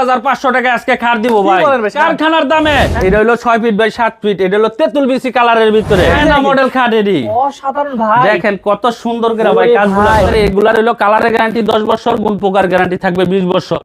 হাজার পাঁচশো টাকা আজকে খাট দিব ভাই। কারখানার দামে। এটা হলো ছয় ফিট বাই সাত ফিট এটা হলো তেঁতুল বিসি কালারের ভিতরে। মডেল খাট অসাধারণ ভাই। দেখেন কত সুন্দর করে ভাই ওরে কাজগুলো এগুলার হলো কালারের গ্যারান্টি দশ বছর গুণ পোকার গ্যারান্টি থাকবে বিশ বছর।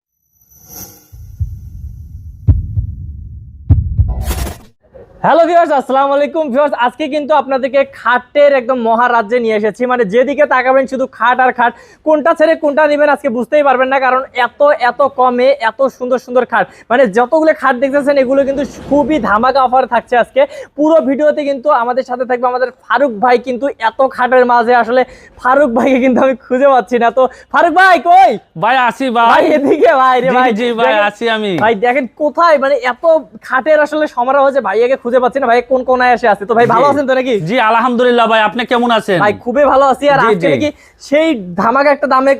হ্যালো ভিউয়ার্স আসসালামু আলাইকুম। ভিউয়ার্স আজকে কিন্তু আপনাদেরকে খাটের একদম মহারাজ্যে নিয়ে এসেছি। মানে যেদিকে তাকাবেন শুধু খাট আর খাট কোনটা ছেড়ে কোনটা নেবেন আজকে বুঝতেই পারবেন না কারণ এত এত কমে এত সুন্দর সুন্দর খাট। মানে যতগুলো খাট দেখতেছেন এগুলো কিন্তু খুবই ধামাকা অফার থাকছে আজকে। পুরো ভিডিওতে কিন্তু আমাদের সাথে থাকবে আমাদের ফারুক ভাই কিন্তু এত খাটের মাঝে আসলে ফারুক ভাইকে কিন্তু আমি খুঁজে পাচ্ছি না। তো ফারুক ভাই কই? ভাই আসি ভাই। ভাই এদিকে ভাই রে ভাই। জি ভাই আসি আমি। ভাই দেখেন কোথায়? মানে এত খাটের আসলে সমারোহ হচ্ছে ভাইয়াকে খুঁজে পাচ্ছি না ভাই কোন কোনায় এসে আছে? তো ভাই ভালো আছেন তো নাকি? জি আলহামদুলিল্লাহ ভাই আপনি কেমন আছেন? ভাই খুবই ভালো আছি। আর আজকে। নাকি সেই ধামাকা একটা দামে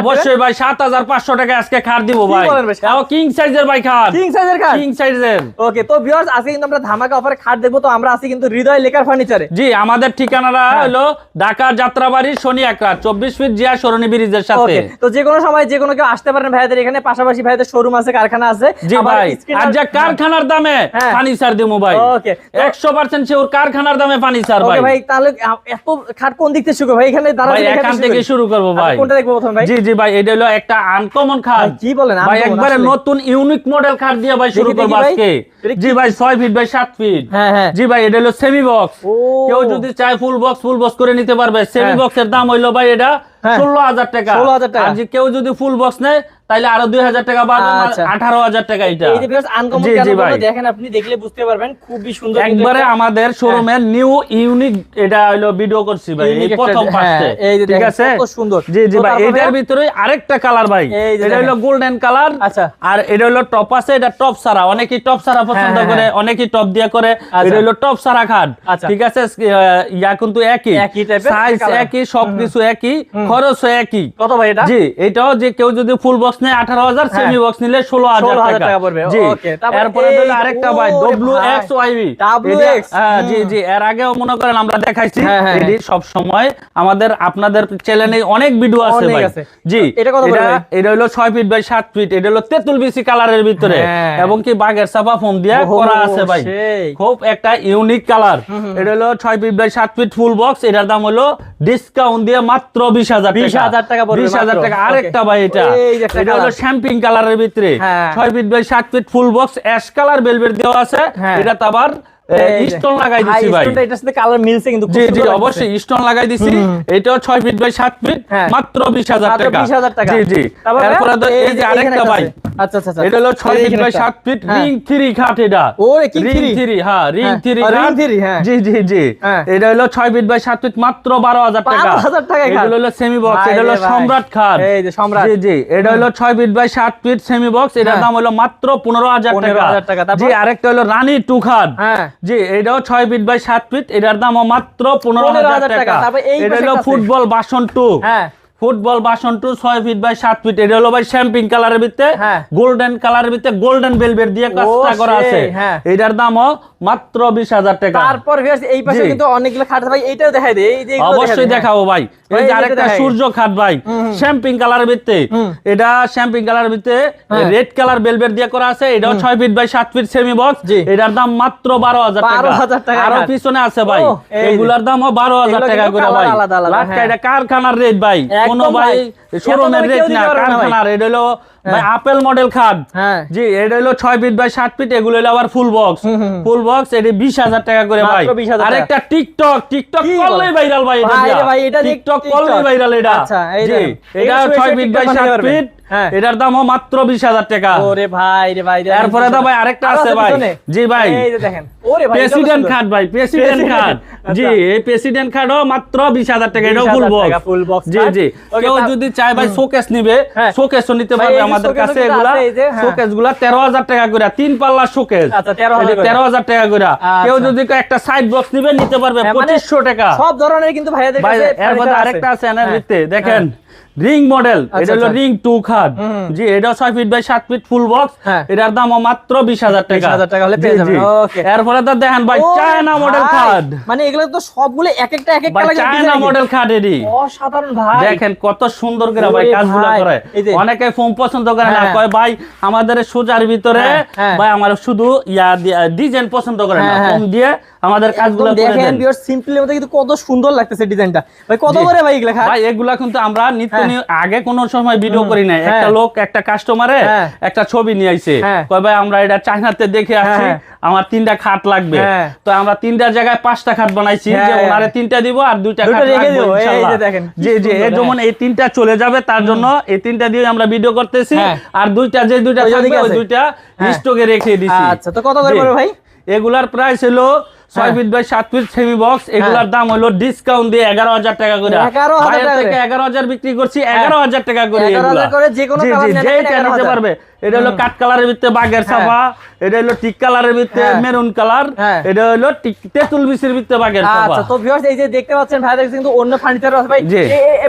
অবশ্যই ভাই সাত হাজার পাঁচশো টাকা আজকে খাট দিব ভাই। ভাই? কিং সাইজের ভাই খাট কিং সাইজের খাট কিং সাইজের ওকে তো ভিউয়ার্স আজকে কিন্তু আমরা ধামাকা অফারে খাট দেখব। তো আমরা আছি কিন্তু হৃদয় লেকার ফার্নিচারে জি আমাদের ঠিকানাটা হ্যাঁ। হলো ঢাকা যাত্রাবাড়ি শনি একরা চব্বিশ ফিট জিয়া সরণি ব্রিজের সাথে। ওকে তো যে কোনো সময় যে কোনো কেউ আসতে পারেন ভাইদের এখানে পাশাপাশি ভাইদের শোরুম আছে কারখানা আছে। জি ভাই আর যা কারখানার দামে হ্যাঁ। ফার্নিচার দিমু ভাই। ওকে একশো পার্সেন্ট শিওর কারখানার দামে ফার্নিচার ওকে ভাই। ভাই তাহলে এত খাট কোন দিক থেকে শুরু ভাই এখানে ভাই এখান থেকে শুরু করব ভাই। কোনটা দেখব প্রথম ভাই? জি জি ভাই এটা হলো একটা আনকমন খাট। কি বলেন ভাই একবারে নতুন ইউনিক মডেল খাট দিয়ে ভাই শুরু করব ভাই। আজকে। জি ভাই ছয় ফিট বাই সাত ফিট হ্যাঁ হ্যাঁ। জি ভাই এটা হলো সেমি বক্স কেউ যদি চায় ফুল বক্স ফুল বক্স করে নিতে পারবে। সেমি হ্যাঁ। বক্সের দাম হইল ভাই এটা হ্যাঁ। ষোলো হাজার টাকা। 16,000 টাকা। আর যে কেউ যদি ফুল বক্স নেয় তাহলে আরও দুই হাজার টাকা বাড়বে আচ্ছা। আঠারো হাজার টাকা এটা। দেখেন আপনি দেখলে বুঝতে পারবেন খুবই সুন্দর একবারে আমাদের শোরুমের নিউ ইউনিক এটা হলো ভিডিও করছি ভাই এই প্রথম হ্যাঁ, ঠিক আছে? সুন্দর। জি জি ভাই এটার ভিতরে আরেকটা কালার ভাই। এটা হলো গোল্ডেন কালার আচ্ছা। আর এটা হলো টপ আছে এটা টপ সারা। অনেকেই টপ সারা পছন্দ হ্যাঁ, করে হ্যাঁ। অনেকেই টপ দিয়ে করে। আচ্ছা। এটা হলো টপ সারা খাট। আচ্ছা। ঠিক আছে? ইয়া কিন্তু একই। সাইজ। একই সবকিছু একই খরচ একই। কত ভাই এটা? জি এটাও যে কেউ যদি ফুল বক্স নেয় আঠারো হাজার হ্যাঁ। সেমি বক্স নিলে ষোলো হাজার টাকা। পড়বে। এরপরে আরেকটা ভাই W X Y B WX জি জি। এর আগেও মনে করেন আমরা দেখাইছি। হ্যাঁ, হ্যাঁ, এটি সব সময় আমাদের আপনাদের চ্যানেলে অনেক ভিডিও আছে ভাই। জি। এটা কত এটা হলো ছয় ফিট বাই সাত ফিট এটা হলো তেঁতুল বিসি কালারের ভিতরে। হ্যাঁ। এবং কি বাগের চাপা ফোম দিয়ে করা আছে ভাই। খুব একটা ইউনিক কালার এটা হলো ছয় ফিট বাই সাত ফিট ফুল বক্স এটার দাম হলো ডিসকাউন্ট দিয়ে মাত্র বিশ হাজার 20,000 টাকা। বিশ হাজার টাকা। আরেকটা ভাই এটা এটা হলো শ্যাম্পিং কালারের ভিতরে হ্যাঁ। ছয় ফিট বাই সাত feet full box ash colour velvet দেওয়া আছে হ্যাঁ। এটা তো আবার। স্টোন লাগাই দিছি ভাই এটার সাথে কালার মিলছে কিন্তু জি জি অবশ্যই স্টোন লাগাই দিছি এটাও ছয় ফিট বাই ফিট। মাত্র বিশ হাজার মাত্র টাকা 20,000 টাকা। জি জি তারপর তো এই এই যে যে আরেকটা ভাই আচ্ছা আচ্ছা আচ্ছা এটা হলো ফিট বাই ফিট। রিং থ্রি খাট এটা ওরে, রিং three? হ্যাঁ রিং হ্যাঁ। হ্যাঁ। জি জি জি। এটা হলো ছয় ফিট বাই সাত ফিট মাত্র বারো হাজার টাকা 12,000 টাকায় খাট। হলো সেমি বক্স এটা হলো সম্রাট খাট এই যে সম্রাট। জি জি এটা হলো ছয় ফিট বাই সাত ফিট সেমি বক্স এটার। দাম হলো মাত্র পনেরো হাজার 15,000 টাকা, টাকা জি আরেকটা হলো রানী টু খাট হ্যাঁ। জি এটাও ছয় ফিট বাই সাত ফিট এটার দাম মাত্র পনেরো হাজার টাকা। এটা হলো ফুটবল বাসন টু হ্যাঁ। ফুটবল বাসন টু ছয় ফিট বাই সাত ফিট এটা হলো ভাই শ্যাম্পিং কালারের ভিতরে হ্যাঁ। গোল্ডেন কালারের ভিতরে গোল্ডেন বেলভেট দিয়ে কাজটা করা আছে। হ্যাঁ। এটার দামও মাত্র বিশ হাজার টাকা। তারপর এই পাশে কিন্তু অনেকগুলো খাট ভাই এইটাও দেখাই দে এই যে এগুলো অবশ্যই হ্যাঁ। দেখাবো ভাই, এই যে এটা আরেকটা সূর্য খাট ভাই শ্যাম্পিং কালারের ভিতরে এটা শ্যাম্পিং কালারের ভিতরে। রেড কালার বেলভেট দিয়ে করা আছে। এটাও ছয় ফিট বাই সাত ফিট সেমি বক্স এটার দাম মাত্র বারো হাজার টাকা। 12,000 টাকা আরও পিছনে আছে ভাই। এগুলার দামও বারো হাজার এগুলো টাকা করে ভাই। লাটকা হ্যাঁ। এটা কারখানার রেট ভাই। কোন ভাই। শোরুমের রেট না। কারখানার এটা হলো ভাই হ্যাঁ। আপেল মডেল খাট। হ্যাঁ। জি এটা হলো ছয় ফিট বাই সাত ফিট এগুলো হলো আবার ফুল বক্স। ফুল বক্স এটা বিশ হাজার টাকা করে ভাই। মাত্র 20,000 টাকা। আরেকটা টিকটক টিকটক করলেই ভাইরাল ভাই এটা টিকটক করলেই ভাইরাল এটা। আচ্ছা, জি এটা ছয় ফিট বাই সাত ফিট হ্যাঁ। এটার দামও মাত্র বিশ হাজার টাকা। ওরে ভাই রে ভাই রে এরপরে তো ভাই আরেকটা আছে ভাই। জি ভাই। দেখেন। প্রেসিডেন্ট খাট ভাই প্রেসিডেন্ট খাট। জি আচ্ছা। এই প্রেসিডেন্ট খাটও মাত্র বিশ হাজার টাকা এটাও ফুল বক্স জি জি। কেউ যদি চায় ভাই শোকেস নিবে হ্যাঁ। শোকেসও নিতে ভাই, পারবে আমাদের কাছে এগুলা যে, হ্যাঁ। শোকেসগুলা তেরো হাজার টাকা করে। তিন পাল্লা শোকেস আচ্ছা, 13,000 করে। তেরো হাজার টাকা করে। কেউ আচ্ছা। যদি একটা সাইড বক্স নিবে নিতে পারবে হ্যাঁ, মানে পঁচিশশো টাকা। সব ধরনের কিন্তু ভাইয়াদের ভাই এর মধ্যে আরেকটা আছে এনার হ্যাঁ, দেখেন রিং মডেল আচ্ছা, এটা হলো। রিং টু খাট জি এটা ছয় ফিট বাই সাত ফিট ফুল বক্স। এটার দাম মাত্র বিশ হাজার টাকা। 20,000 টাকা হলে পেয়ে যাবেন। এরপরে তো দেখেন ভাই চায়না মডেল খাট মানে এগুলো তো সবগুলো এক একটা এক একটা লাগে চায়না মডেল খাট এটি অসাধারণ ভাই। দেখেন কত সুন্দর করে ভাই কাজগুলো করে। অনেকে ফোন পছন্দ করে না হ্যাঁ। কয় ভাই আমাদের সোজার ভিতরে হ্যাঁ, হ্যাঁ। ভাই আমার শুধু ইয়া ডিজাইন পছন্দ করে না। ফোন দিয়ে আমাদের কাজগুলো করে দেখেন দেন। ভিউয়ার সিম্পলি মধ্যে কিন্তু কত সুন্দর লাগতেছে ডিজাইনটা ভাই কত করে ভাই এগুলা খাট? ভাই এগুলা কিন্তু আমরা নিত্য হ্যাঁ। আগে কোনো সময় ভিডিও করি নাই একটা হ্যাঁ। লোক একটা কাস্টমারে হ্যাঁ। একটা ছবি নিয়ে আইছে। কয় ভাই আমরা এটা চাইনাতে দেখে আসছি। আমার তিনটা খাট লাগবে। তো আমরা তিনটা জায়গায় পাঁচটা খাট বানাইছি যে। ওনারে তিনটা দিব আর দুইটা খাট রেখে দিবো, এই যে দেখেন, জি জি এই যেমন এই তিনটা চলে যাবে তার জন্য এই তিনটা দিয়ে আমরা ভিডিও করতেছি। আর দুইটা যে দুইটা থাকবে ওই দুইটা। স্টকে রেখে দিছি আচ্ছা তো কত করে ভাই এগুলার প্রাইস হলো ছয় হ্যাঁ। ফিট বাই সাত ফিট সেমি বক্স এগুলার দাম হলো ডিসকাউন্ট দিয়ে এগারো হাজার টাকা করে। 11,000 বাইরে থেকে এগারো হাজার বিক্রি করছি এগারো হাজার টাকা করে 11,000 এগুলা। করে যে কোনো নিতে পারবে। এটা হলো কাঠ কালারের ভিতরে বাগের সাফা এটা হলো টিক কালারের ভিতরে হ্যাঁ। মেরুন কালার হ্যাঁ। এটা হলো টিক- তেঁতুল বিচির ভিতরে বাগের সাফা আচ্ছা তো ভিউয়ার্স এই যে দেখতে পাচ্ছেন ভাই দেখছেন কিন্তু অন্য ফার্নিচার আছে ভাই জি।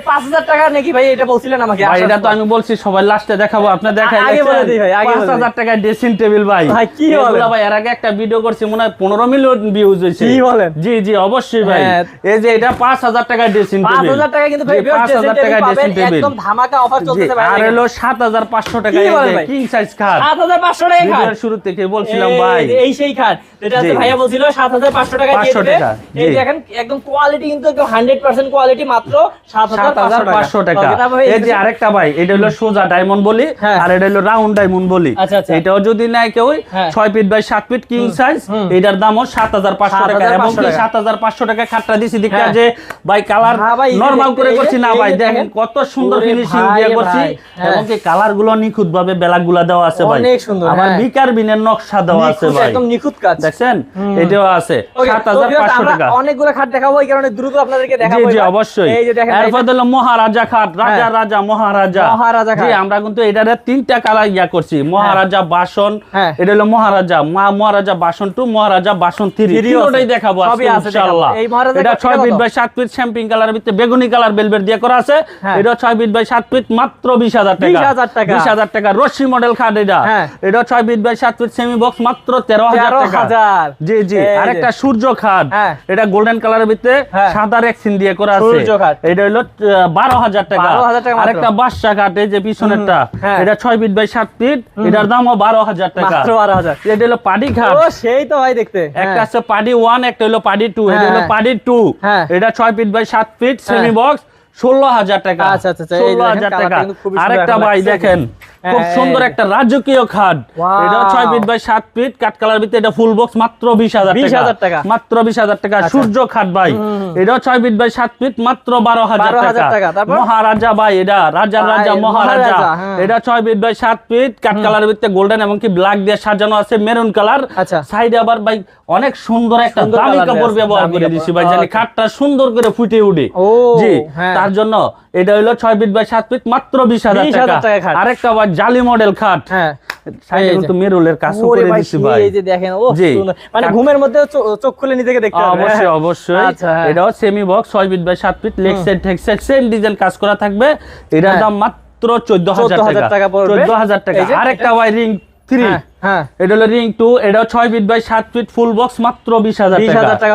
পাঁচ হাজার টাকা নাকি ভাই এটা বলছিলেন আমাকে ভাই এটা তো আমি বলছি সবাই লাস্টে দেখাবো আপনি দেখাই আগে বলে দিই ভাই, আগে বলে পাঁচ দিই। হাজার টাকায় ড্রেসিং টেবিল ভাই ভাই, কি বলেন? ভাই এর আগে একটা ভিডিও করছি মনে হয় পনেরো মিলিয়ন ভিউজ হয়েছে কি বলেন? জি জি অবশ্যই ভাই হ্যাঁ। এই যে এটা পাঁচ হাজার টাকায় ড্রেসিং টেবিল হাজার টাকা কিন্তু ভাই জি, viewers পাঁচ হাজার dressing টাকায় table পাবেন, ড্রেসিং টেবিল একদম ধামাকা অফার চলতেছে ভাই আর হলো সাত হাজার পাঁচশো টাকা কি বলেন ভাই? কিং সাইজ খাট সাত হাজার পাঁচশো টাকা খাট। শুরু থেকে বলছিলাম ভাই এই সেই খাট হচ্ছে ভাইয়া বলছিল সাত হাজার পাঁচশো টাকা দিয়ে 500 দিবে। এই দেখেন একদম কোয়ালিটি কিন্তু একদম হান্ড্রেড পার্সেন্ট কোয়ালিটি মাত্র সাত সাত হাজার পাঁচশো টাকা এই যে আরেকটা ভাই এটা হলো সোজা ডায়মন্ড বলি হ্যাঁ। আর এটা হলো রাউন্ড ডায়মন্ড বলি আচ্ছা, আচ্ছা। এটাও যদি নেয় কেউ হ্যাঁ। ছয় ফিট বাই সাত ফিট কিং সাইজ এটার দামও সাত হাজার পাঁচশো টাকা এবং কি টাকা। খাটটা দিছি দেখা হ্যাঁ। যে ভাই কালার হ্যাঁ নর্মাল করে করছি না ভাই দেখেন। কত সুন্দর ফিনিশিং দিয়ে করছি। এবং কি কালারগুলো নিখুঁত ভাবে বেলাক গুলা দেওয়া আছে ভাই। অনেক সুন্দর, আবার হ্যাঁ। বিকার বিনের নকশা দেওয়া আছে ভাই। একদম নিখুঁত কাজ। দেখছেন? এটাও আছে। Okay, সাত তো হাজার viewers, পাঁচশো আমরা টাকা। অনেকগুলো খাট দেখাবো এই কারণে দ্রুত আপনাদেরকে দেখাবো জি এবার। অবশ্যই। এই যে দেখেন এরপর হলো মহারাজা খাট রাজা হ্যাঁ। রাজা মহারাজা। মহারাজা খাট। জি আমরা কিন্তু এটারে তিনটা কালার ইয়া করছি। মহারাজা বাসন হ্যাঁ। এটা হলো মহারাজা। মা মহারাজা বাসন টু মহারাজা বাসন থ্রি। তিনটাই দেখাবো আজকে ইনশাআল্লাহ। এই মহারাজা এটা খাটটা ছয় ফিট বাই সাত ফিট শ্যাম্পিং কালারের ভিতরে বেগুনি কালার বেলবেট দিয়ে করা আছে। এটা ছয় ফিট বাই সাত ফিট মাত্র বিশ হাজার টাকা। 20,000 টাকা। বিশ হাজার টাকা। রশ্মি মডেল খাট এটা হ্যাঁ। এটা ছয় ফিট বাই সাত ফিট সেমি বক্স মাত্র তেরো হাজার 13,000 জি জি। আরেকটা সূর্য খাট হ্যাঁ। এটা গোল্ডেন কালারের ভিতরে হ্যাঁ। সাদা রেক্সিন দিয়ে করা আছে। এটা হলো বারো হাজার টাকা 12,000 টাকা মাত্র। আরেকটা বাদশা খাট এই যে পিছনেরটা। এটা ছয় ফিট বাই সাত ফিট এটার দামও বারো হাজার টাকা মাত্র বারো হাজার এটা হলো পাডি খাট সেই তো ভাই দেখতে একটা। আছে পাডি ওয়ান একটা হলো পাডি টু এটা হলো। পাডি টু। এটা ছয় ফিট বাই সাত ফিট সেমি। বক্স ষোলো হাজার টাকা। আচ্ছা, আচ্ছা, আচ্ছা, এই যে ষোলো হাজার টাকা। কিন্তু খুবই সুন্দর আরেকটা ভাই দেখেন খুব হ্যাঁ, সুন্দর একটা রাজকীয় খাট। এটা ছয় ফিট বাই সাত ফিট কাঠ কালার ভিতরে এটা ফুল বক্স মাত্র বিশ হাজার 20,000 টাকা। মাত্র বিশ হাজার টাকা। সূর্য খাট ভাই। এটাও ছয় ফিট বাই সাত ফিট মাত্র বারো হাজার টাকা, টাকা। মহারাজা ভাই এটা রাজা রাজা মহারাজা হ্যাঁ। এটা ছয় ফিট বাই সাত ফিট কাঠ কালারের ভিতরে গোল্ডেন এবং কি ব্ল্যাক দিয়ে সাজানো আছে মেরুন কালার। সাইডে আবার ভাই অনেক সুন্দর একটা দামি কাপড় ব্যবহার করে। দিছি ভাই জানি. খাটটা সুন্দর করে ফুটে উঠে। জি হ্যাঁ। তার জন্য এটা হলো ছয় ফিট বাই সাত ফিট মাত্র বিশ হাজার টাকা। আরেকটা ভাই জালি মডেল খাট। হ্যাঁ। মেরুলের কাজ ওরে করে ভাই, দিছি যে দেখেন ও মানে ঘুমের মধ্যে চোখ খুলে নিজেকে দেখতে অবশ্যই অবশ্যই। এটাও সেমি বক্স ছয় ফিট বাই সাত ফিট লেগ সাইড ঠেক সাইড সেম ডিজাইন কাজ করা থাকবে। এটার হ্যাঁ। দাম মাত্র চোদ্দ হাজার 14,000 টাকা। চোদ্দ হাজার টাকা। আরেকটা ভাই রিং থ্রি এটা হলো রিং টু এটাও ছয় ফিট বাই সাত ফিট ফুল বক্স মাত্র বিশ হাজার 20,000 টাকা?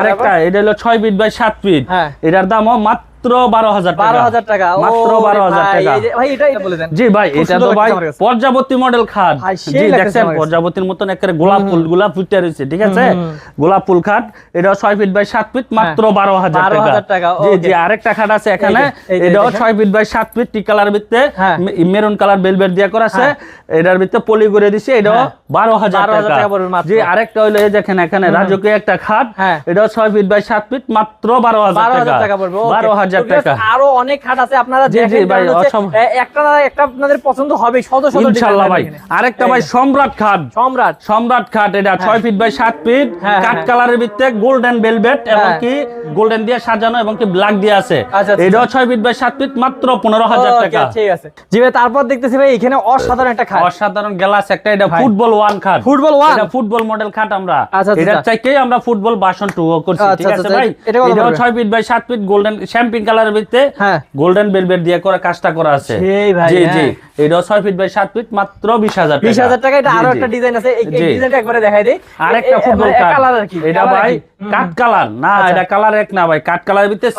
আরেকটা এটা হলো ছয় ফিট বাই সাত ফিট হ্যাঁ। এটার দামও মাত্র বারো হাজার বারো হাজার টাকা মাত্র বারো হাজার টাকা ভাই এটা এটা বলে দেন জি ভাই এটা তো ভাই লাগছে আমার কাছে। পর্যাবতী মডেল খাট জি দেখছেন পর্যাবতীর মতন একেবারে গোলাপ ফুল গোলাপ ফুটে রয়েছে ঠিক আছে গোলাপ ফুল খাট এটা ছয় ফিট বাই সাত ফিট মাত্র বারো হাজার টাকা জি জি আরেকটা খাট আছে এখানে এটাও ছয় ফিট বাই সাত ফিট টি কালার হ্যাঁ। মেরুন কালার বেলবেট দিয়ে করা আছে এটার ভিতরে পলি করে দিছে এটাও হ্যাঁ। বারো হাজার টাকা। জি আরেকটা এই দেখেন এখানে রাজকীয় একটা খাট হ্যাঁ। এটাও ছয় ফিট বাই সাত ফিট মাত্র বারো হাজার টাকা। বারো হাজার তো টাকা। আরও অনেক খাট আছে আপনারা জি, জি, দেখেন ভাই, কারণ হচ্ছে, অসম- এ- একটা না একটা আপনাদের পছন্দ হবে শত শত design ভাই। আরেকটা ভাই সম্রাট খাট। সম্রাট। সম্রাট খাট এটা ছয় ফিট বাই সাত ফিট হ্যাঁ, হ্যাঁ। কালারের গোল্ডেন এবং হ্যাঁ। কি গোল্ডেন দিয়ে সাজানো এবং কি ব্ল্যাক দিয়ে আছে। আচ্ছা, আচ্ছা, এটাও ছয় ফিট বাই ফিট মাত্র পনেরো হাজার Okay, টাকা। ঠিক আছে। জি ভাই তারপর দেখতেছি ভাই এখানে অসাধারণ একটা খাট। অসাধারণ গ্লাস একটা এটা ফুটবল ওয়ান খাট। ফুটবল ওয়ান এটা ফুটবল মডেল খাট আমরা। আচ্ছা, আচ্ছা, আচ্ছা। চাইতেই আমরা ফুটবল বাসন টু করছি আচ্ছা, ঠিক আছে আচ্ছা, ভাই? এটাও ফিট বাই সাত ফিট গোল্ডেন শ্যাম্পিং কালারের ভিতরে হ্যাঁ। গোল্ডেন বেলভেট দিয়ে করা কাজটা করা আছে। জি হ্যাঁ। জি এটাও ছয় ফিট বাই সাত ফিট মাত্র বিশ হাজার বিশ হাজার টাকা এটা আরও একটা ডিজাইন আছে। এই ডিজাইনটা একবারে দেখাই দিই। আরেকটা ফুটবল কালার আর কি। এটা ভাই কাট কালার না আচ্ছা। এটা কালার এক না ভাই কাট কালারের ভিতরে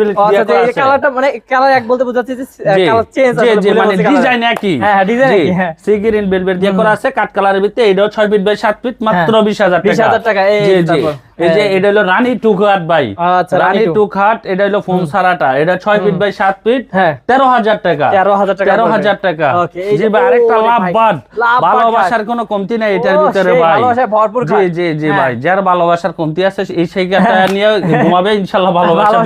বেল আচ্ছা, দিয়ে করা এই কালারটা মানে কালার এক বলতে বোঝাচ্ছে যে কালার চেঞ্জ জি, জি, মানে ডিজাইন একই। হ্যাঁ, হ্যাঁ, জি, একই, হ্যাঁ। সিগিরিন বেলভেট দিয়ে করা আছে কাট কালারের ভিতরে এটাও ছয় ফিট বাই সাত ফিট মাত্র হ্যাঁ, বিশ হাজার 20,000 টাকা, এই। তারপর, এই যে হ্যাঁ। এটা হলো রানী টু খাট ভাই। আচ্ছা, রানী টু। খাট এটা হলো ফোম সারাটা। এটা ছয় ফিট বাই সাত ফিট হ্যাঁ। তেরো হাজার টাকা। 13,000 টাকা তেরো। হাজার টাকা। জি ভাই আরেকটা ওরে লাভ ভাই, বাদ লাভ বাদ ভালোবাসার কোনো কমতি নাই এটার ভিতরে ভাই। ভালোবাসায় জি জি জি হ্যাঁ। ভাই যার ভালোবাসার কমতি আছে এই সেই নিয়ে ঘুমাবে ইনশাল্লাহ ভালোবাসা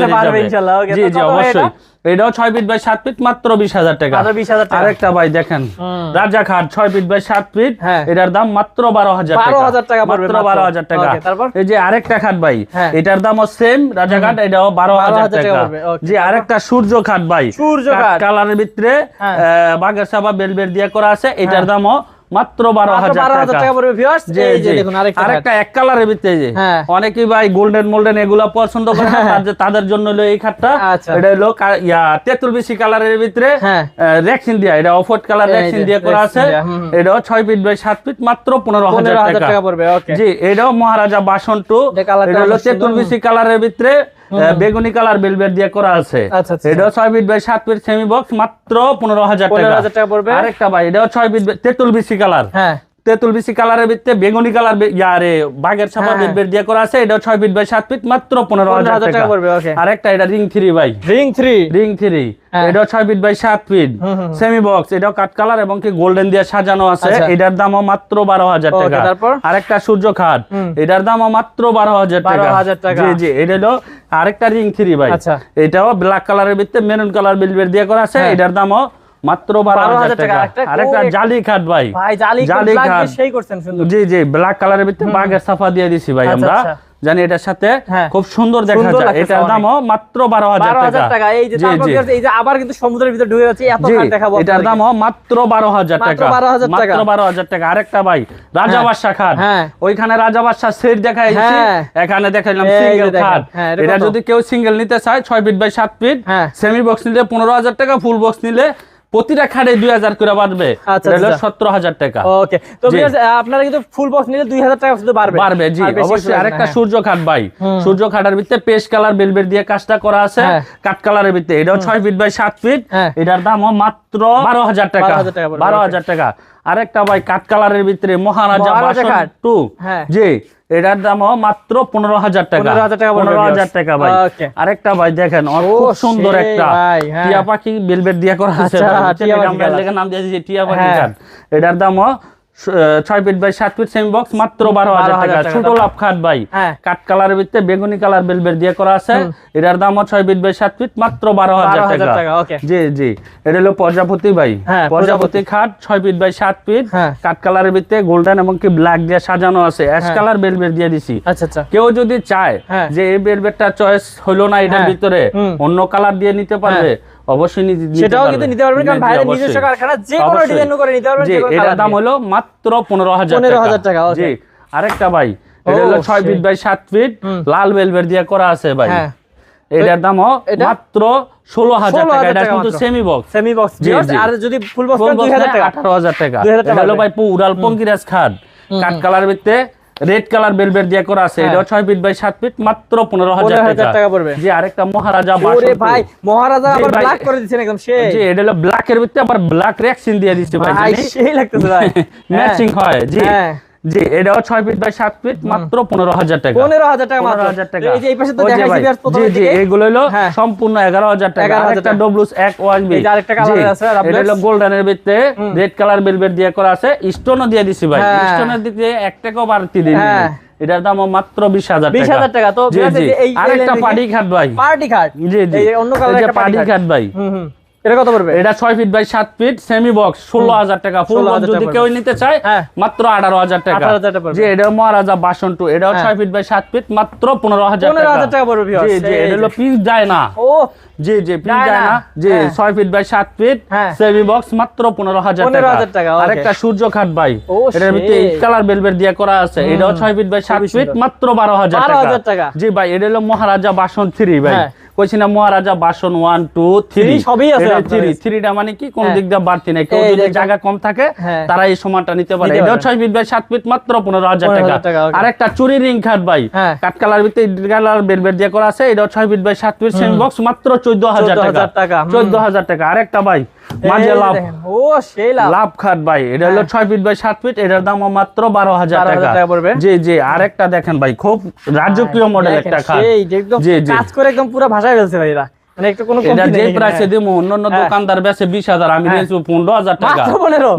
জি জি অবশ্যই। এটাও ছয় ফিট বাই সাত ফিট মাত্র বিশ হাজার টাকা মাত্র 20,000 আরেকটা ভাই দেখেন রাজা খাট ছয় ফিট বাই সাত ফিট হ্যাঁ। এটার দাম মাত্র বারো হাজার 12,000 টাকা মাত্র। বারো হাজার টাকা তারপর? এই যে আরেকটা খাট ভাই হ্যাঁ। এটার দামও সেম রাজা খাট এটাও বারো হাজার টাকা জি আরেকটা সূর্য খাট ভাই সূর্য খাট। কালারের ভিতরে হ্যাঁ। বাগের সাবা বেলবের দিয়ে করা আছে এটার। দামও মাত্র বারো হাজার টাকা। পড়বে ভিউয়ার্স যে দেখুন আরেকটা এক কালারের ভিতরে যে। হ্যাঁ। অনেকেই ভাই গোল্ডেন মোল্ডেন এগুলা পছন্দ করে তাদের- তাদের জন্য হলো এই খাটটা আচ্ছা। এটা হলো ইয়া তেঁতুল বেশি কালারের ভিতরে। হ্যাঁ। রেক্সিন দিয়া এটা অফোর্ড কালার রেক্সিন দিয়ে করা আছে। এটাও ছয় ফিট বাই সাত ফিট মাত্র পনেরো হাজার 15,000 টাকা। পড়বে জি এটাও মহারাজা বাসন টু এটা হলো তেঁতুল বেশি কালারের ভিতরে। বেগুনি কালার বেলবেট দিয়ে করা আছে। আচ্ছা, আচ্ছা। এটাও ছয় বিট বাই সাত ফিট সেমি বক্স মাত্র পনেরো হাজার টাকা। 15,000 টাকা পড়বে। আরেকটা ভাই এটাও ছয় বিট তেতুল বিসি কালার। হ্যাঁ। তেঁতুল বিসি কালারের ভিতরে বেগুনি কালার ইয়ারে বাগের ছাপা হ্যাঁ, হ্যাঁ। বেড দিয়ে করা আছে এটা ছয় ফিট বাই সাত ফিট মাত্র পনেরো হাজার টাকা okay। আরেকটা এটা রিং থ্রি ভাই রিং 3 রিং থ্রি। এটাও ছয় ফিট বাই সাত ফিট। সেমি বক্স এটাও কাট কালার এবং কি গোল্ডেন দিয়ে সাজানো আছে আচ্ছা। এটার দামও মাত্র বারো হাজার টাকা তারপর? আরেকটা সূর্য খাট এটার দামও মাত্র বারো হাজার টাকা 12,000 টাকা। জি জি এটা হলো আরেকটা রিং থ্রি ভাই আচ্ছা। এটাও ব্ল্যাক কালারের ভিতরে মেরুন কালার বিলবের দিয়ে করা আছে হ্যাঁ। এটার দামও মাত্র বারো হাজার টাকা। আরেকটা- জালি খাট ভাই জালি খাট। জি জি ব্ল্যাক কালারের ভিতরে বাঘের সাফা দিয়ে দিছি ভাই আমরা। জানি এটার সাথে। খুব সুন্দর দেখা যায় এটার দামও মাত্র বারো হাজার টাকা এই যে আবার কিন্তু সমুদ্রের ভিতরে ঢুকে যাচ্ছে এত দেখাবো এটার আপনাদেরকে। দামও মাত্র বারো হাজার টাকা 12,000 টাকা। মাত্র বারো হাজার টাকা আরেকটা ভাই রাজা হ্যাঁ। খাট হ্যাঁ। ওইখানে রাজা সেট হ্যাঁ। এখানে দেখাইলাম সিঙ্গেল খাট এটা যদি কেউ সিঙ্গেল নিতে চায় ছয় ফিট বাই সাত ফিট। সেমি বক্স নিলে পনেরো হাজার টাকা ফুল বক্স নিলে প্রতিটা খাটে দুই হাজার করে বাড়বে। আচ্ছা, আচ্ছা। সতেরো হাজার টাকা। ওকে। তো। আপনারা কিন্তু ফুল বক্স নিলে 2000 টাকা শুধু বাড়বে। পারবে জি। অবশ্যই আরেকটা সূর্য খাট ভাই। সূর্য খাটার ভিতরে পেস্ট কালার বেলবেট দিয়ে কাজটা করা আছে। কাঠ কাট কালারের ভিতরে। এটাও ছয় ফিট বাই সাত ফিট। হ্যাঁ। এটার দামও মাত্র বারো হাজার টাকা 12,000 টাকা পড়বে, বারো হাজার টাকা। আরেকটা ভাই কাঠ কালারের ভিতরে মহারাজা বাসন টু। যে জি এটার দাম মাত্র পনেরো হাজার টাকা। 15,000 টাকা পড়বে, পনেরো হাজার। টাকা ভাই। আরেকটা ভাই দেখেন খুব সুন্দর একটা। হ্যাঁ। টিয়া পাখি বেলবেট দিয়া করা আছে আচ্ছা? টিয়া পাখি নাম দিয়েছি টিয়া হ্যাঁ। এটার দামও স- ছয় ফিট বাই সাত ফিট সেমি বক্স মাত্র বারো হাজার টাকা। ছোট লাভ খাট ভাই। কাঠ কালারের ভিতরে বেগুনি কালার বেলবেট দিয়ে করা আছে। এটার দামও ছয় ফিট বাই সাত ফিট মাত্র বারো হাজার টাকা। জি জি। এটা হলো প্রজাপতি ভাই। হ্যাঁ, প্রজাপতি খাট ছয় ফিট বাই সাত ফিট। কাঠ কালারের ভিতরে গোল্ডেন এবং কি ব্ল্যাক দিয়ে সাজানো আছে। অ্যাশ কালার বেলবেট দিয়ে দিছি। আচ্ছা আচ্ছা। কেউ যদি চায় হ্যাঁ। যে এই বেলবেটটা চয়েস হলো না এটার হ্যাঁ। ভিতরে অন্য কালার দিয়ে নিতে পারবে। অবশ্যই সেটাও কিন্তু নিতে পারবেন কারণ ভাইয়ের নিজস্ব কারখানা যে কোনো ডিজাইন করে নিতে পারবেন যে এটার দাম হলো মাত্র পনেরো হাজার 15,000 টাকা, জি আরেকটা ভাই এটা হলো ফিট বাই সাত ফিট লাল বেলভেট দিয়ে করা আছে ভাই। হ্যাঁ। এটার এটা? মাত্র ষোলো হাজার টাকা এটা কিন্তু। Semi box semi box. আর যদি ফুল বক্স করেন 2000 টাকা? আঠারো হাজার টাকা। এটা হলো ভাই উড়াল পঙ্কিরাজ খাট। কাঠ কালার ভিতরে রেড কালার বেলভেট দিয়ে করা আছে। এটা 6 ফিট বাই 7 ফিট মাত্র পনেরো হাজার 15,000 টাকা পড়বে। জি আরেকটা মহারাজা ওরে ভাই মহারাজা আবার। ব্ল্যাক করে দিয়েছেন একদম সে জি এটা হলো ব্ল্যাক এর ভিতরে আবার ব্ল্যাক রেক্সিন দিয়ে দিয়েছে ভাই ভাই সেই লাগতেছে ভাই ম্যাচিং হয় জি হ্যাঁ। জি এটাও ছয় ফিট বাই সাত ফিট মাত্র পনেরো হাজার টাকা। পনেরো হাজার টাকা মাত্র। 15,000 টাকা। এই যে এই পাশে তো দেখাইছি বিয়ার প্রথমে জি জি এগুলো হলো হ্যাঁ। সম্পূর্ণ এগারো হাজার টাকা। 11,000 আরেকটা এই আছে, এটা হলো গোল্ডেনের ভিতরে রেড কালার বেলভেট দিয়ে করা আছে। স্টোনও দিয়ে দিছি ভাই। হ্যাঁ। স্টোনের দিকে এক টাকাও বাড়তি দিন হ্যাঁ। এটার দাম মাত্র বিশ হাজার 20,000 টাকা। তো আরেকটা পার্টি খাট ভাই। পার্টি খাট জি জি। অন্য কালার পার্টি খাট ভাই। এটা কত পড়বে? এটা ছয় ফিট বাই সাত ফিট সেমি বক্স ষোলো হাজার টাকা। ফুল 16,000 যদি কেউ নিতে চায় হ্যাঁ। মাত্র আঠারো হাজার টাকা। 18,000 টাকা জি এটা মহারাজা বাসন টু ফিট বাই সাত ফিট মাত্র হাজার টাকা। পড়বে জি জি এটা হলো পিস যায় না। ও। জি জি পিস যায় যায় না। না। জি। ছয় feet by feet. Semi box মাত্র পনেরো হাজার 15,000 টাকা, আরেকটা সূর্য খাট ভাই এটার ভিতরে কালার বেলবেট দিয়ে করা আছে। এটাও ছয় ফিট বাই সাত ফিট মাত্র বারো হাজার 12,000 টাকা। জি ভাই এটা হলো মহারাজা বাসন থ্রি ভাই। হ্যাঁ। কইছি না মহারাজা বাসন ওয়ান টু থ্রি সবই আছে থ্রি থ্রিটা মানে কি? কোন হ্যাঁ। দিক দিয়ে বাড়তি নাই। কেউ যদি জায়গা কম থাকে হ্যাঁ। তারা এই সমানটা নিতে পারে। এটাও ছয় ফিট বাই সাত ফিট মাত্র পনেরো হাজার টাকা, আর একটা আরেকটা চুরি রিং খাট ভাই। হ্যাঁ। কাঠ কালার ভিতরে কালার বেড বেড দিয়ে করা আছে। এটাও ছয় ফিট বাই সাত ফিট সেম বক্স মাত্র চোদ্দ হাজার 14,000 টাকা। চোদ্দ হাজার টাকা। আরেকটা ভাই। মাঝে লাভ। ও সেই লাভ। লাভ খাট ভাই এটা হলো ছয় ফিট বাই সাত ফিট এটার দাম মাত্র 12,000 টাকা। জি জি আরেকটা দেখেন ভাই খুব রাজকীয় মডেল একটা খাট। সেই একদম কাজ করে একদম পুরো ভাষায় ফেলছে ভাই এরা। মানে হ্যাঁ। দোকানদার বেচে বিশ হাজার আমি হ্যাঁ। পনেরো হাজার টাকা।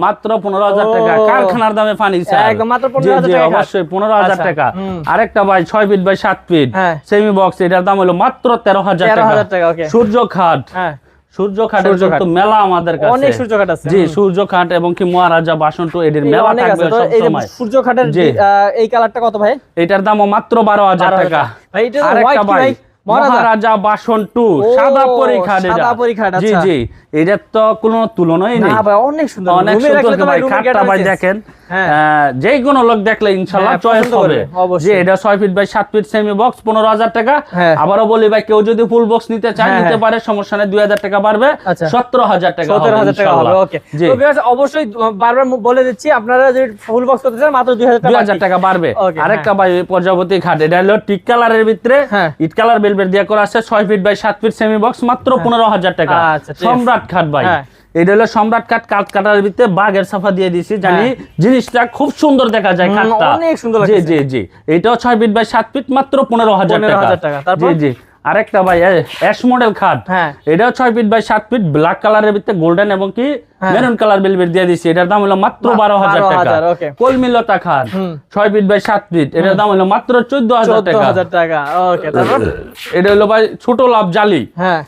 মাত্র পনেরো? হাজার টাকা। কারখানার দামে পানি স্যার। একদম মাত্র জি, 15,000 জি, টাকা। খাট। অবশ্যই পনেরো হাজার আচ্ছা, টাকা। আরেকটা ভাই ছয় ফিট বাই সাত ফিট হ্যাঁ। সেমি বক্স এটার দাম হলো মাত্র তেরো হাজার 13,000 টাকা। সূর্য খাট। হ্যাঁ। সূর্য খাটের তো মেলা আমাদের কাছে। অনেক সূর্য খাট আছে, জি সূর্য খাট এবং কি মহারাজা বাসন টু এদের মেলা থাকবে সব সময় সূর্য খাটের এই কালারটা কত ভাই? এটার দামও মাত্র বারো হাজার 12,000 টাকা। ভাই, এটা? মহারাজা? বাসন টু সাদা জি আচ্ছা। জি। এটার তো কোনো তুলনাই নেই। না অনেক সুন্দর। অনেক সুন্দর ভাই রুমের খাটটা ভাই দেখেন। যে কোনো লোক দেখলে ইনশাল্লাহ হ্যাঁ, চয়েস হবে। যে এটা ছয় ফিট বাই সাত ফিট সেমি বক্স পনেরো হাজার টাকা। হ্যাঁ। আবারও বলি ভাই কেউ যদি ফুল বক্স নিতে চায় হ্যাঁ, নিতে হ্যাঁ। পারে সমস্যা নেই দুই হাজার টাকা বাড়বে আচ্ছা। সতেরো হাজার টাকা সতেরো হাজার টাকা হবে ওকে। জি। তো viewers, অবশ্যই বারবার বলে দিচ্ছি আপনারা যদি ফুল বক্স করতে চান মাত্র দুই হাজার দুই টাকা বাড়বে। আরেকটা ভাই প্রজাপতি খাট এটা হলো টিক কালারের ভিতরে হ্যাঁ। ইট কালার বেলবেট দিয়ে করা আছে ছয় ফিট বাই সাত ফিট সেমি বক্স মাত্র পনেরো হাজার টাকা। আচ্ছা। সম্রাট খাট ভাই। হ্যাঁ। এটা হলো সম্রাট কাঠ কাঠ কাটার ভিতরে বাঘের সাফা দিয়ে দিছি জানি হ্যাঁ। জিনিসটা খুব সুন্দর দেখা যায় কাঠটা। অনেক সুন্দর জি জি জি। এটাও ছয় ফিট বাই সাত ফিট মাত্র পনেরো হাজার 15,000 টাকা? জি জি। আরেকটা ভাই অ্যাশ মডেল খাট। হ্যাঁ। এটাও ছয় ফিট বাই সাত ফিট ব্ল্যাক কালারের ভিতরে গোল্ডেন এবং কি। মেরুন কালার বেলবেট দিয়ে দিছি এটার দাম হলো মাত্র বারো হাজার টাকা। 12,000, okay. কলমিলতা খাট। ছয় ফিট বাই সাত ফিট এটার দাম হলো মাত্র চোদ্দ হাজার টাকা। হাজার টাকা ওকে তারপর? এটা হলো ভাই ছোট লাভ জালি। হ্যাঁ।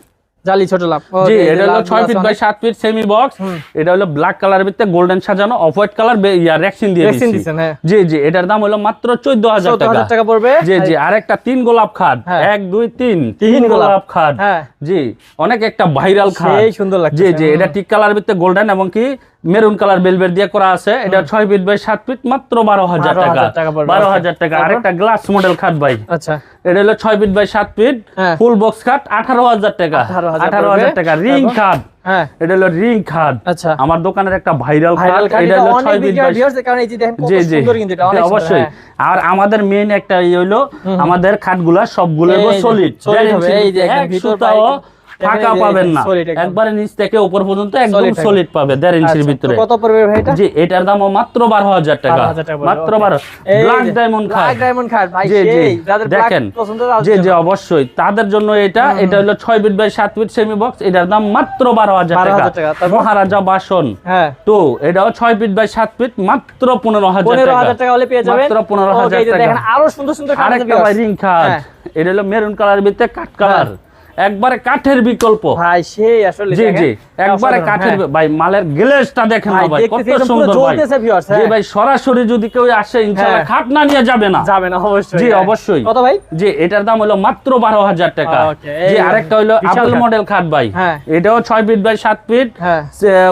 জালি ছোট লাভ। জি এটা হলো 6 feet by 7 feet semi box এটা হলো ব্ল্যাক কালারের ভিতরে গোল্ডেন সাজানো off white colour yeah rexine দিয়ে Rexin দিয়েছেন হ্যাঁ। জি জি এটার দাম হলো মাত্র চোদ্দ হাজার 14,000 টাকা। টাকা পড়বে। জি জি আরেকটা তিন গোলাপ খাট। হ্যাঁ। এক দুই তিন। তিন তিন গোলাপ। গোলাপ খাট। হ্যাঁ। জি অনেক একটা ভাইরাল খাট। সেই সুন্দর লাগছে জি জি এটা টিক কালার ভিতরে গোল্ডেন এবং কি মেরুন কালার বেলবেট দিয়ে করা আছে। এটা ছয় ফিট বাই সাত ফিট মাত্র বারো হাজার টাকা। বারো হাজার টাকা। তারপর? আরেকটা গ্লাস মডেল খাট ভাই। আচ্ছা। এটা হলো ছয় ফিট বাই সাত ফিট হ্যাঁ। ফুল বক্স খাট আঠারো হাজার টাকা। আঠারো হাজার টাকা। রিং? খাট। হ্যাঁ। এটা হলো রিং খাট। আচ্ছা। আমার দোকানের একটা ভাইরাল খাট। এটা হলো হয় জি জি। অবশ্যই। হ্যাঁ। আর আমাদের মেইন একটা হলো আমাদের খাটগুলা সবগুলো সলিড এই যে ফাঁকা পাবেন না। একবারে নিচ থেকে উপর পর্যন্ত একদম। সলিড পাবে দেড় ইঞ্চির আচ্ছা, ভিতরে। কত পড়বে ভাই এটা? জি এটার দামও মাত্র বারো হাজার টাকা। 12,000 টাকা মাত্র okay। বারো এই ব্ল্যাক ডায়মন্ড খাট Black diamond খাট, ভাই জি জি। দেখেন জি জি অবশ্যই। তাদের জন্য এটা এটা হলো ছয় ফিট বাই সাত ফিট সেমি বক্স এটার দাম মাত্র বারো হাজার 12,000 টাকা। টাকা, মহারাজা বাসন। হ্যাঁ। তো এটাও ছয় ফিট বাই সাত ফিট মাত্র পনেরো হাজার পনেরো হাজার টাকা হলে পেয়ে যাবেন। মাত্র পনেরো Okay, হাজার এই যে টাকা। দেখেন আরও সুন্দর সুন্দর খাট আছে আরেকটা ভাই রিং খাট। এটা হলো মেরুন কালার ভিতরে কাঠ কালার একবারে কাঠের বিকল্প ভাই সেই আসলে জি জি একবারে কাঠের। ভাই মালের গ্লেজটা দেখেন না ভাই, কত সুন্দর ভাই জি হ্যাঁ। ভাই সরাসরি যদি কেউ আসে ইনশাআল্লাহ হ্যাঁ। খাট না নিয়ে যাবে না যাবে না অবশ্যই জি হ্যাঁ। অবশ্যই কত ভাই জি এটার দাম হলো মাত্র বারো হাজার টাকা জি আরেকটা হলো আপেল মডেল খাট ভাই হ্যাঁ। এটাও ছয় ফিট বাই সাত ফিট হ্যাঁ।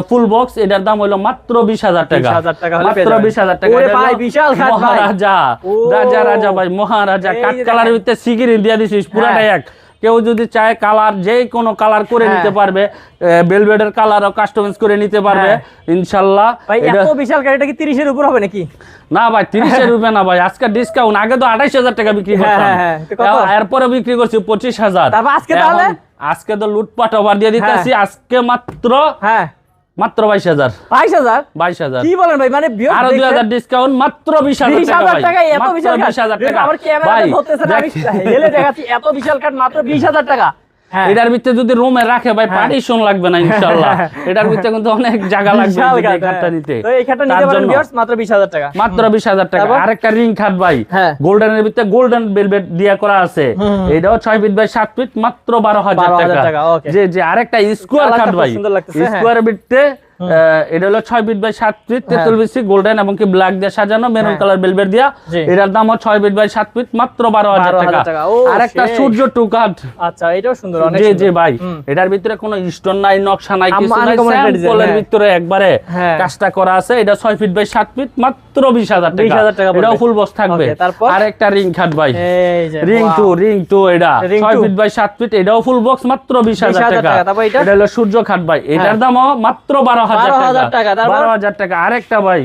ফুল বক্স এটার দাম হলো মাত্র বিশ হাজার টাকা 20,000 টাকা হলে মাত্র যাবেন। বিশ হাজার টাকা ওরে ভাই, বিশাল খাট ভাই। মহারাজা রাজা রাজা ভাই মহারাজা কালারের দেখেন। ভিতরে সিগিরি দিয়ে দিছিস পুরাটাই এক কেউ যদি চায় কালার যে কোনো কালার করে হ্যাঁ। নিতে পারবে বেলভেডের কালারও কাস্টমাইজ করে নিতে পারবে হ্যাঁ। ইনশাল্লাহ ভাই এত বিশাল গাড়িটা কি 30 এর উপর হবে নাকি না ভাই তিরিশের উপরে না ভাই আজকে ডিসকাউন্ট আগে তো আঠাইশ হাজার টাকা বিক্রি হ্যাঁ, করতাম হ্যাঁ, হ্যাঁ। এরপরে বিক্রি করছি পঁচিশ হাজার তারপর আজকে তাহলে? আজকে তো লুটপাট ওভার দিয়ে দিতেছি আজকে মাত্র হ্যাঁ মাত্র বাইশ হাজার। বাইশ হাজার? বাইশ হাজার। কি বলেন ভাই? মানে আরও দুই হাজার ডিসকাউন্ট মাত্র বিশ হাজার টাকা এত বিশাল বিশ হাজার টাকা। আমার ক্যামেরা ধরতেছে না হেলে দেখাচ্ছি এত বিশাল কাঠ মাত্র বিশ হাজার টাকা। এটার ভিতরে যদি রুমে রাখে ভাই হ্যাঁ। পার্টিশন লাগবে না ইনশাআল্লাহ। এটার ভিতরে কিন্তু অনেক জায়গা লাগবে এই খাট, খাটটা হ্যাঁ। নিতে। তো এই খাটটা নিতে পারেন ভিউয়ার্স মাত্র বিশ হাজার টাকা। মাত্র বিশ হাজার টাকা। আরেকটা রিং খাট ভাই। গোল্ডেন গোল্ডেনের ভিতরে গোল্ডেন ভেলভেট দিয়া করা আছে। এটাও ছয় ফিট বাই 7 ফিট মাত্র বারো হাজার 12,000 টাকা। যে যে আরেকটা স্কোয়ার খাট ভাই। স্কোয়ার হ্যাঁ। ভিতরে এটা হলো ছয় ফিট বাই সাত ফিট তেতুল বিসি গোল্ডেন এবং কি ব্ল্যাক দিয়ে সাজানো মেরুন হ্যাঁ। কালার বেলভেট দিয়া। এটার দাম ছয় ফিট বাই সাত ফিট মাত্র বারো হাজার 12,000 টাকা। আরেকটা সেই। সূর্য টু কাঠ আচ্ছা এটাও সুন্দর জি জি ভাই। এটার ভিতরে কোনো স্টোন নাই নকশা নাই কিছু নাই একটা স্যাম্পলের হ্যাঁ। ভিতরে একবারে হ্যাঁ। কাজটা করা আছে। এটা ছয় ফিট বাই সাত ফিট মাত্র বিশ হাজার 20,000 টাকা এটাও ফুল বক্স থাকবে। আর একটা রিং খাট ভাই। রিং টু রিং টু এটা। ছয় ফিট বাই সাত ফিট এটাও ফুল বক্স মাত্র বিশ হাজার টাকা। এটা? হলো সূর্য খাট ভাই। এটার দামও মাত্র বারো হাজার 12,000 টাকা, টাকা। বারো হাজার টাকা। আরেকটা ভাই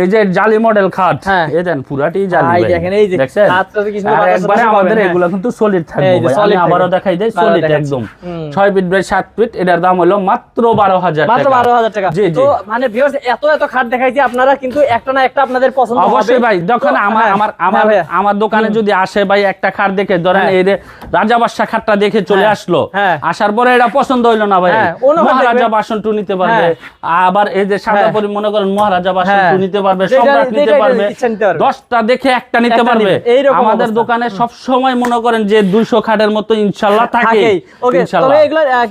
এই যে জালি মডেল খাট। এই দেন পুরাটি জালি ভাই, ভাই। দেখেন, এই যে দেখছেন? খাটটাতে কি সুন্দর আর বাতাস একবারে আমাদের। এগুলো কিন্তু সলিড থাকবে এই যে ভাই। আমি আবারও দেখাই দেই সলিড একদম। ছয় ফিট বাই সাত ফিট এটার দাম হলো মাত্র বারো হাজার মাত্র বারো হাজার টাকা। জি জি। মানে viewers, এত এত খাট দেখাইছি আপনারা কিন্তু একটা না একটা আপনাদের পছন্দ অবশ্যই ভাই যখন আমার হ্যাঁ, আমার হ্যাঁ আমার আমার দোকানে যদি আসে ভাই একটা খাট দেখে ধরেন হ্যাঁ। এই রাজা বাদশা খাটটা দেখে চলে আসলো। আসার পরে এটা পছন্দ হইল না ভাই। দেখবে। বাসন টু নিতে পারবে। আবার এই যে সাদা হ্যাঁ। পরি মনে করেন মহারাজা বাসন হ্যাঁ। নিতে পারবে সম্রাট নিতে পারবে। দশটা দেখে একটা নিতে পারবে আমাদের দোকানে সব সময় মনে করেন যে দুইশো খাটের মতো ইনশাল্লাহ থাকে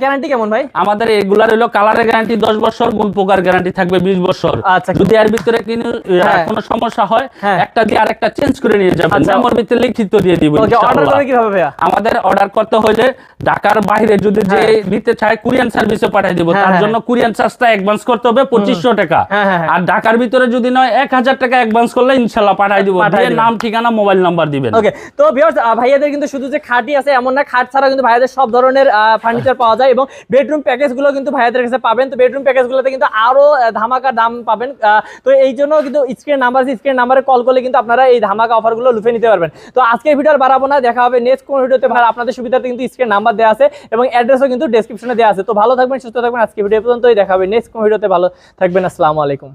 গ্যারান্টি কেমন ভাই আমাদের এগুলার হলো কালারের গ্যারান্টি দশ বছর গুণ পোকার গ্যারান্টি থাকবে বিশ বছর আচ্ছা। যদি এর ভিতরে হ্যাঁ। কোনো সমস্যা হয়। একটা দিয়ে আরেকটা চেঞ্জ করে নিয়ে যাবেন আচ্ছা। ভিতরে লিখিত দিয়ে দিব আমাদের অর্ডার করতে হলে ঢাকার বাইরে যদি যে। নিতে চায় কুরিয়ান সার্ভিসে পাঠিয়ে দিব তার। জন্য কুরিয়ান চার্জটা অ্যাডভান্স করতে হবে পঁচিশশো টাকা। হ্যাঁ, হ্যাঁ, হ্যাঁ। আর ঢাকার ভিতরে যদি নয় এক হাজার টাকা অ্যাডভান্স করলে ইনশাল্লাহ পাঠিয়ে দিব। নাম ঠিকানা মোবাইল নাম্বার দিবেন। ওকে তো ভিউয়ার্স ভাইয়াদের কিন্তু শুধু যে খাটই আছে এমন না খাট ছাড়া কিন্তু ভাইয়াদের সব ধরনের ফার্নিচার পাওয়া যায় এবং বেডরুম প্যাকেজগুলো কিন্তু ভাইয়াদের কাছে পাবেন। তো বেডরুম প্যাকেজ গুলোতে কিন্তু আরও ধামাকা দাম পাবেন। তো এই জন্য কিন্তু স্ক্রিন নাম্বার স্ক্রিন নাম্বারে কল করলে কিন্তু আপনারা এই ধামাকা অফারগুলো লুফে নিতে পারবেন। তো আজকে ভিডিও আর বাড়াবো না দেখা হবে নেক্সট কোন ভিডিওতে ভাই আপনাদের সুবিধাতে কিন্তু স্ক্রিন নাম্বার দেওয়া আছে এবং অ্যাড্রেসও কিন্তু ডেসক্রিপশনে দেওয়া আছে। তো ভালো থাকবেন সুস্থ থাকবেন আজকে ভিডিও পর্যন্তই দেখা হবে নেক্সট কোন ভিডিওতে ভালো থাকবেন আসসালামু আলাইকুম।